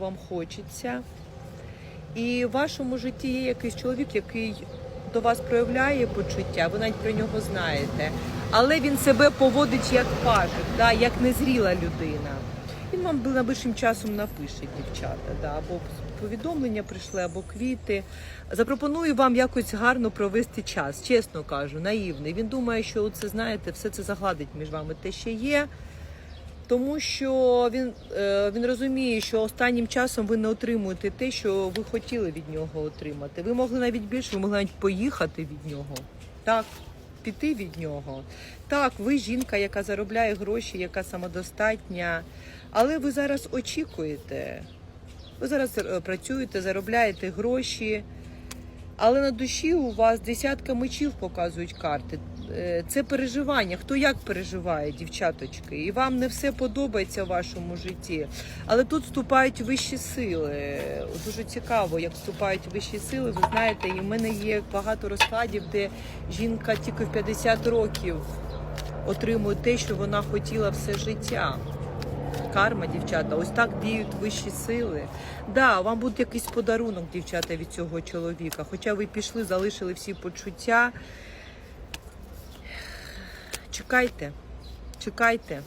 вам хочеться. І в вашому житті є якийсь чоловік, який до вас проявляє почуття, ви навіть про нього знаєте. Але він себе поводить як пажик, да, як незріла людина. Він вам найближчим часом напише, дівчата, да, або повідомлення прийшли, або квіти. Запропоную вам якось гарно провести час, чесно кажу, наївний. Він думає, що це знаєте, все це загладить між вами те, що є. Тому що він, е, він розуміє, що останнім часом ви не отримуєте те, що ви хотіли від нього отримати. Ви могли навіть більше, ви могли навіть поїхати від нього. Так, піти від нього. Так, ви жінка, яка заробляє гроші, яка самодостатня, але ви зараз очікуєте. Ви зараз е, працюєте, заробляєте гроші. Але на душі у вас десятка мечів показують карти. Е, Це переживання. Хто як переживає, дівчаточки, і вам не все подобається в вашому житті. Але тут вступають вищі сили. Дуже цікаво, як вступають вищі сили. Ви знаєте, і в мене є багато розкладів, де жінка тільки в 50 років отримує те, що вона хотіла все життя. Карма, дівчата, ось так діють вищі сили. Да, вам буде якийсь подарунок, дівчата, від цього чоловіка. Хоча ви пішли, залишили всі почуття. Чекайте, чекайте.